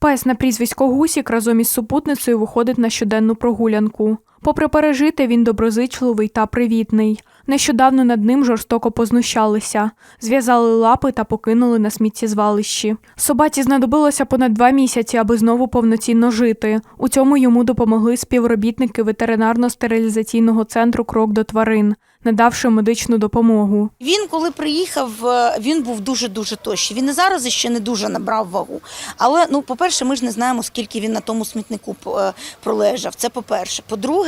Пес на прізвисько Гусік разом із супутницею виходить на щоденну прогулянку. Попри пережите, він доброзичливий та привітний. Нещодавно над ним жорстоко познущалися, зв'язали лапи та покинули на сміттєзвалищі. Собаці знадобилося понад два місяці, аби знову повноцінно жити. У цьому йому допомогли співробітники ветеринарно-стерилізаційного центру Крок до тварин, надавши медичну допомогу. Він, коли приїхав, е, він був дуже дуже тощий. Він і зараз ще не дуже набрав вагу. Але ну, по-перше, ми ж не знаємо, скільки він на тому смітнику е, пролежав. Це по-перше. По-друге. е,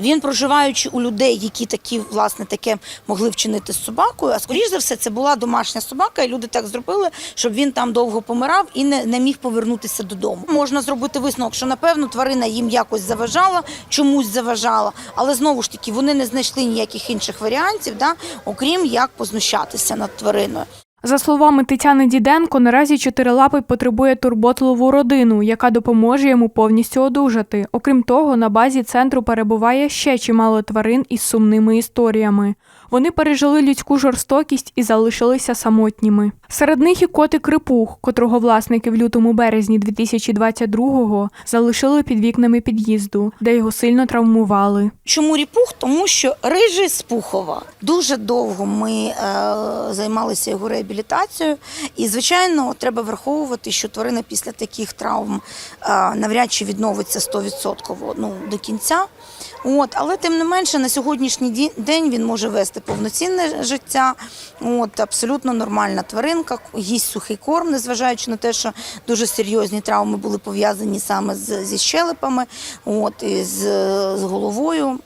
Він проживаючи у людей, які такі власне таке могли вчинити з собакою. А скоріш за все, це була домашня собака, і люди так зробили, щоб він там довго помирав і не, не міг повернутися додому. Можна зробити висновок, що напевно тварина їм якось заважала, чомусь заважала, але знову ж таки вони не знайшли ніяких інших варіантів, да, окрім як познущатися над твариною. За словами Тетяни Діденко, наразі чотирилапий потребує турботливу родину, яка допоможе йому повністю одужати. Окрім того, на базі центру перебуває ще чимало тварин із сумними історіями. Вони пережили людську жорстокість і залишилися самотніми. Серед них і котик Рипух, котрого власники в лютому березні 2022-го залишили під вікнами під'їзду, де його сильно травмували. Чому ріпух? Тому що рижий з Пухова. Дуже довго ми е, займалися його реабілітацією, і звичайно, треба враховувати, що тварина після таких травм е, навряд чи відновиться 100% ну, до кінця. От, але тим не менше, на сьогоднішній день він може вести повноцінне життя. От, абсолютно нормальна тваринка, їсть сухий корм, незважаючи на те, що дуже серйозні травми були пов'язані саме з, зі щелепами, от, і з, з головою,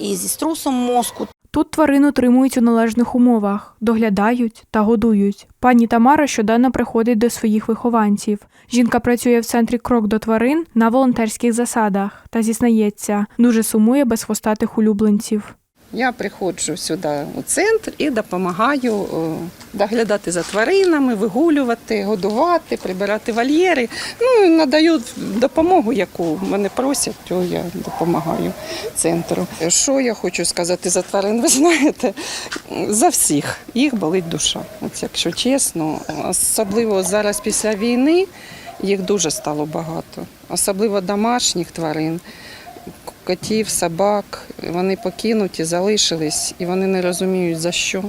і зі струсом мозку. Тут тварину тримують у належних умовах, доглядають та годують. Пані Тамара щоденно приходить до своїх вихованців. Жінка працює в центрі крок до тварин на волонтерських засадах та зізнається, дуже сумує без хвостатих улюбленців. Я приходжу сюди у центр і допомагаю е, доглядати за тваринами, вигулювати, годувати, прибирати вольєри. Ну, надаю допомогу, яку мене просять, то я допомагаю центру. Що я хочу сказати за тварин? Ви знаєте, за всіх їх болить душа. От якщо чесно, особливо зараз після війни їх дуже стало багато, особливо домашніх тварин котів, собак, вони покинуті, залишились, і вони не розуміють за що.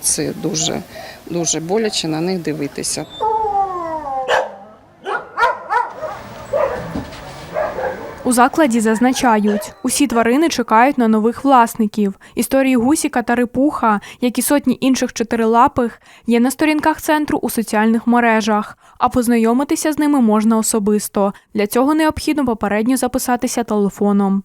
Це дуже, дуже боляче на них дивитися. У закладі зазначають, усі тварини чекають на нових власників. Історії гусіка та рипуха, як і сотні інших чотирилапих, є на сторінках центру у соціальних мережах, а познайомитися з ними можна особисто. Для цього необхідно попередньо записатися телефоном.